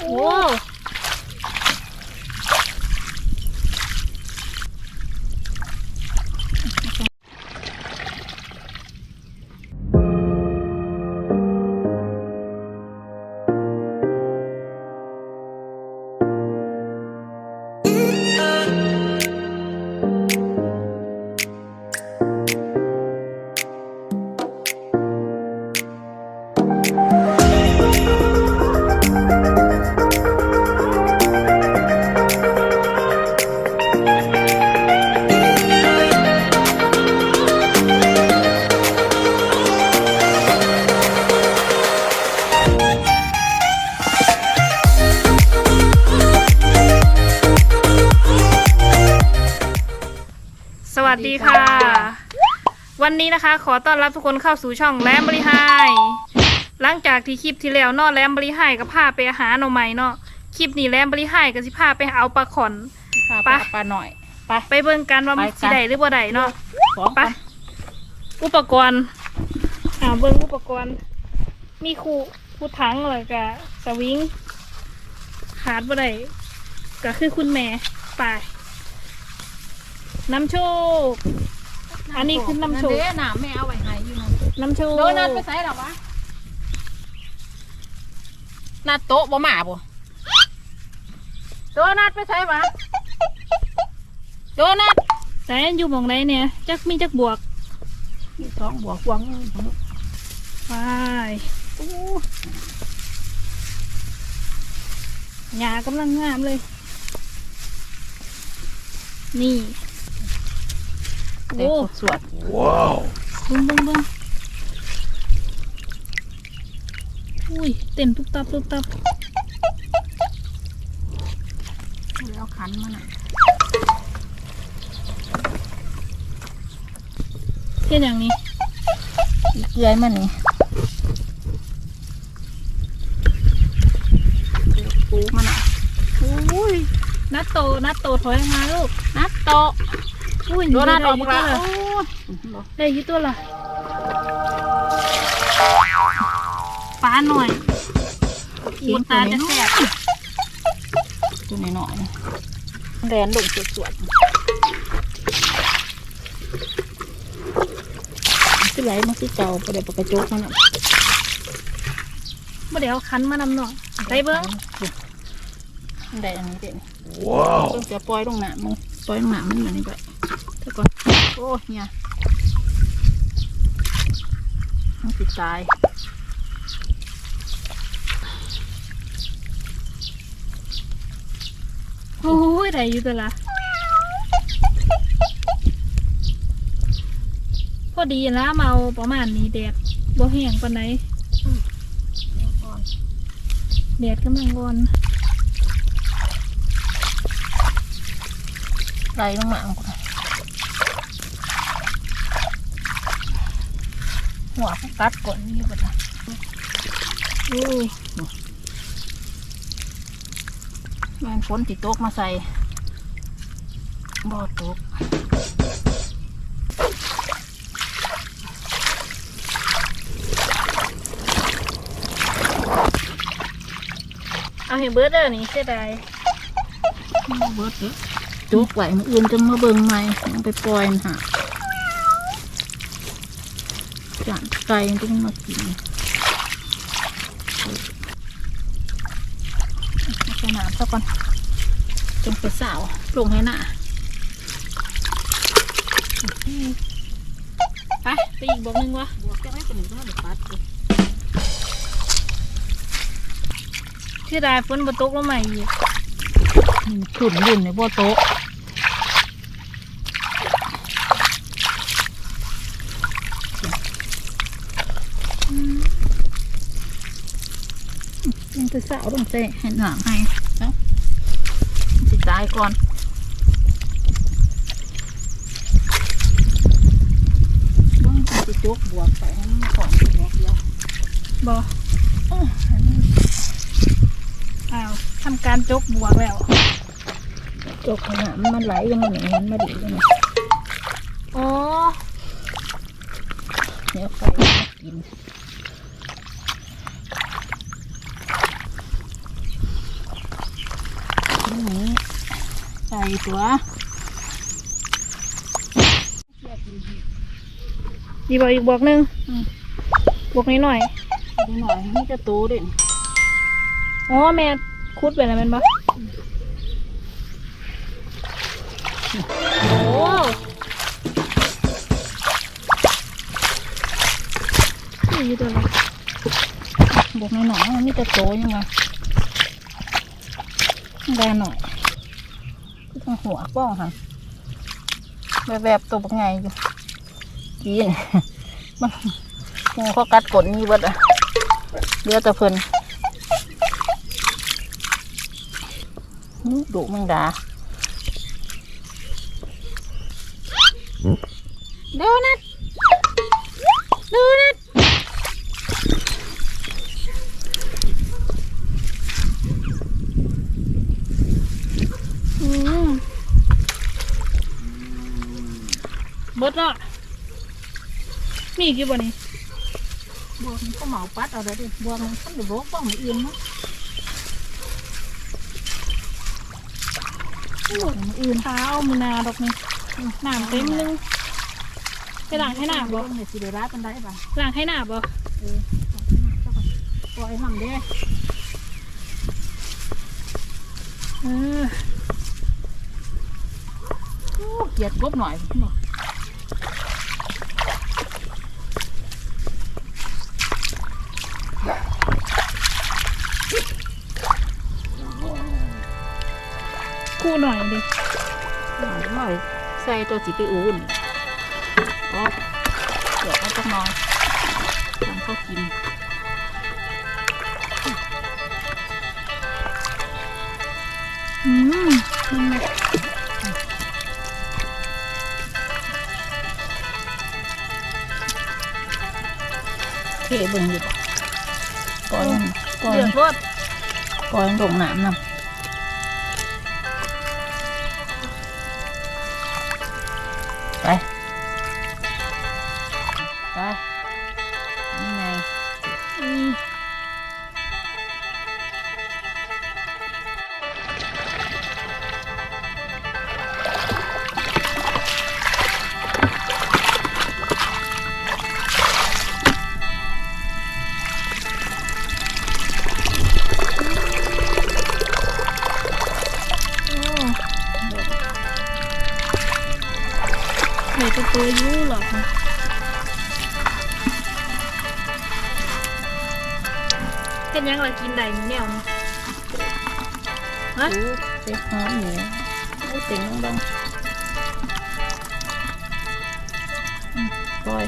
โอ้ วัสดีค่ะ วันนี้นะคะ ขอต้อนรับทุกคนเข้าสู่ช่องแรมบริไฮหลังจากที่คลิปที่แล้วเนอแรมบริไฮก็พาไปหาหน่อไม้เนาะคลิปนี้แรมบริไฮก็สิพาไปเอาปลาขอนค่ะไปปลาปลาหน่อยไปไปเบิ่งกันว่ามันไปกันสิได้หรือบ่ได้เนาะสองไปคนอุปกรณ์อ่าเบิ่งอุปกรณ์ มีคู่คู่ถังแล้วก็สวิงขาดบ่ได้ก็คือคุณแม่ไป น้ำโชค อันนี้คือน้ำโชค เด้น้ำไม่เอาไว้ให้อยู่นั่นน้ำโชคโดนัทไปใส่หรอวะนัดโต๊ะบ่มาบ่โดนัทไปใส่วะโดนัทแต่อยู่หมองไหนเนี่ย จักมีจักบวกมีสองบวกวางไปหญ้ากำลังงามเลย นี่ เด็กโอ้สวดเบิ้งเบิ้งเบิ้งอุ้ยเต้นตุ๊บตับตุ๊บตับแล้วขันมาหน่อยเฮ็ดอย่างนี้เกลือมันนี่ปูมันอะอุ้ยนัดโตนัดโตถอยออกมาลูกนัดโต๊ะ อุ้ยโดนัทอได้อกอยู่มาตัวละละโอ้ยได้อยี่ตัวละปลาหน่อยอูตาจะแสบตัวนี้หน่อยแดนลงสวดสวดคือไหลมาสิเจ้าไปเดี๋ยวปกระจกมันอะบ่เดี๋ยวคันมานำหน่อยได้เบิ้งได้อันนี้เด่นว้าวต้องจะปล่อยลงหนามึงปล่อยลงหนามันเหมือนนี้ไป เดี๋ยวก่อนโอ้เนี่ยมันติดตายโอ้ยได้อยู่ตัวละพอดีนะเมาประมาณนี้แดดบ่แห้งปานไหนแดดกำลังร้อนไหลลงหนามันก่อน หัวเขากัดก่อนนี่ก่อนนะโอ้ยแม่นฝนติดตกมาใส่บ่ตกเอาให้เบิดเด้อนี่เสียดายบ่เบิดเด้อจกไหวมันอื่นจะมาเบิ่งใหม่ยังไปปล่อยมันหา จานไก่มันก็มากินเอาไปน้ำซะก่อนจงไปสาวลงให้หน้าไปไปอีกบอกหนึงวะบวกจะไม่เป็นหนึ่งก็ไม่ปัดเลยเสียดายฝนบ่ตกลงมาอีกขุ่นยุ่นในบ่อโต๊ะ ยังจะสาวลงเตะให้หนามให้แล้วสิตายก่อนบ้างสิจกบวกไปให้มันของอีกดอกเดียวบ่อ้ออันนี้อ้าวทำการจกบวกแล้วจกขนาดมันไหลยังมันอย่างนั้นมาดีเลยนะอ๋อเดี๋ยวไฟมากิน ได้ตัวดีบอกอีกบอกหนึงอืมบอกนี้หน่อยดูหน่อยนี่จะโตเด่นอ๋อแม่คุดไปแล้วแมันปะโอ้นี่อยู่ตัวละบอกหน่อยๆมันนี่จะโตยังไง ได้หน่อยก็ต้องหัวป้องค่ะแบบแบบๆตัวบักไงอยู่กินมันงูเขากัดกดนี่เบิดอะเดือแต่เพิ่นอื้อดุมึงดาโดนัทโดนัท บิดละมีอีกกี่บ่นี่บวกมันก็เหมาปัดเอาเด้อดิบวกมันก็เดี๋ยวบวกป้องมันเอียงมั้งบวกมันอื่นเท้ามีนาดอกนี่น้ำเต็มนึงไปล้างให้หน้าบ่เนี่ยสิเดรัสมันได้ป่ะล้างให้หน้าบ่ปล่อยทำเด้เออโอ้เกลียดกบหน่อยพี่น้อง ใส่ตัวสีไปอุ่นก็เดี๋ยวเอาจักหน้อยทำข้าวกินอืมมันแบบเท่เบิ่งอยู่ปล่อยมันปล่อยเดือดรดปล่อยมันลงน้ำนำ ไป ไหนจะตัวยุ่งหรอคะเป็นยังไงกินได้มื้อแนวนี้ฮะเต็มหอมหมูอู้เต็มลงลงอืมปล่อย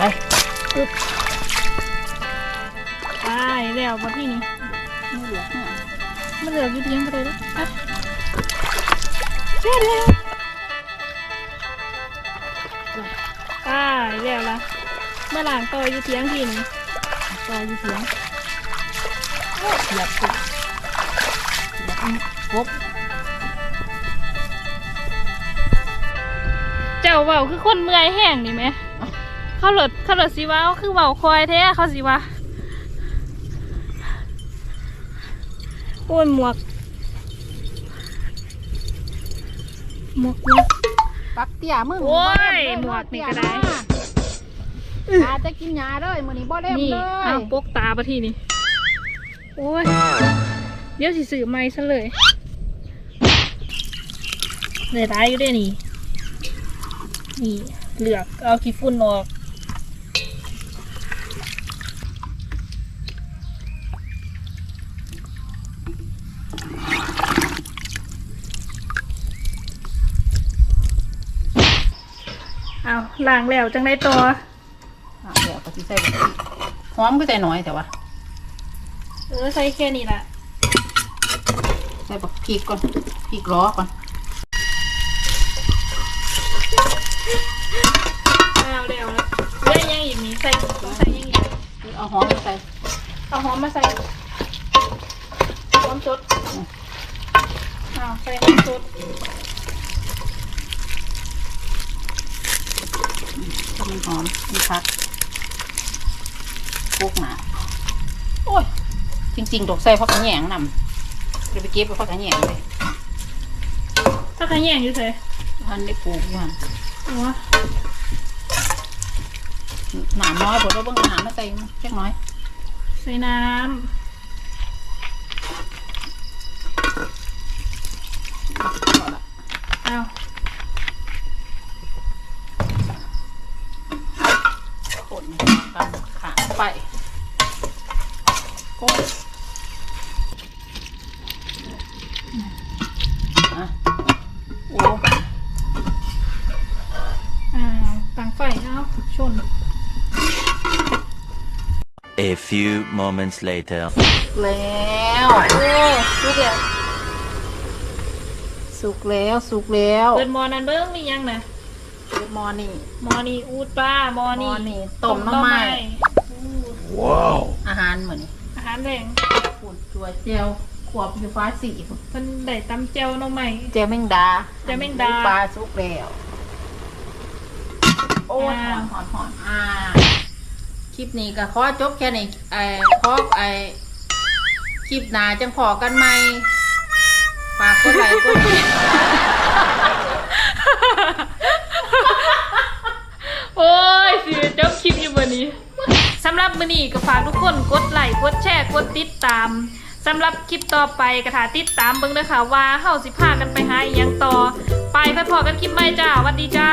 ไปอึ๊บไปแล้วมาที่นี่ไม่เหลือห้ามันเหลือยู่เพียงก็ได้แล้วอะเร็วเร็วไปแล้วละเมื่อหลังต่ออยู่เทียงที่นี่ปล่อยอยู่เสียงโอ้เหยียบกบเหยียบอันกบเจ้าเบาคือคนเมื่อยแห้งนี่ไหม เขาหลดเขาหลดสิว่าคือเบาคอยแท้เขาสิว่าโอ้ยหมวก หมวกหมวกปักเตี้ยมึงโอ้ยบ่เล่มหมวกนี่ก็เตี้ยได้มาอาจจะกินยาเลยมื้อนี้บ่เล่มนี่เลยเอาปกตาปะทีนี่โอ้ยเดี๋ยวสิสื่อไม่ซะเลยเลยร้ายอยู่ได้นี่ นี่เหลือกเอาขี้ฝุ่นออก เอาล้างแล้วจังได้ตัวอะเดี๋ยวก็สิใส่แบบนี้หอมก็ใส่น้อยแต่ว่าเออใส่แค่นี้แหละใส่บักพริกก่อนพริกล้อก่อนเอาแล้วแล้วเลือยังอีกนี้ใส่ต้องใส่ยังอีกเอาหอมมาใส่เอาหอมมาใส่หอมสดเอาใส่หอมสด ก็มีหอมมีพักพวกหนาโอ้ย จริงๆดอกใส่พักกระแหงนำเดี๋ยวไปเก็บไปพักกระแหงเลยถ้าขยงอยู่ใส่ท่านได้ปลูกอยู่หั่นอ๋อหนามน้อยผมเราเบิ่งหนามมาใส่เล็กน้อย ใส่น้เอาละำเอา คนกันขาไป โอ้ยอะโอ้อ้าวตั้งไฟเอาชน A few moments later. แล้วโอ้ลูกแล้วสุกแล้วสุกแล้วเปิดหมอนั้นเบิ้งมียังนะมอนี่หมอนี่อูดปลาหมอมนี่อนี่ต้มหน้ำไม้อู้อาหารเหมือนอาหารแรงปุ่นตัวเจียวขวบอยู่ฟ้าสีเพิ่นได้ตำเจียวหน้องใหม่ เจียวแมงดาเจียวแมงดา ปลาสุกแล้วโอ้ยหอ่าอนหอนหอนอ่าคลิปนี้ก็ขอจบแค่นี้ไอ้ขอไอ้คลิปหน้าจังพอกันไหมฝากกดไลค์กดแชร์โอ้ยสิจบคลิปอยู่วันนี้ สำหรับมื้อนี้ก็ฝากทุกคนกดไลค์กดแชร์กดติดตามสำหรับคลิปต่อไปกระถาติดตามเบิ่งเด้อค่ะว่าเฮาสิพากันไปหาอีหยังต่อ ไปไปพอกันคลิปใหม่จ้าสวัสดีจ้า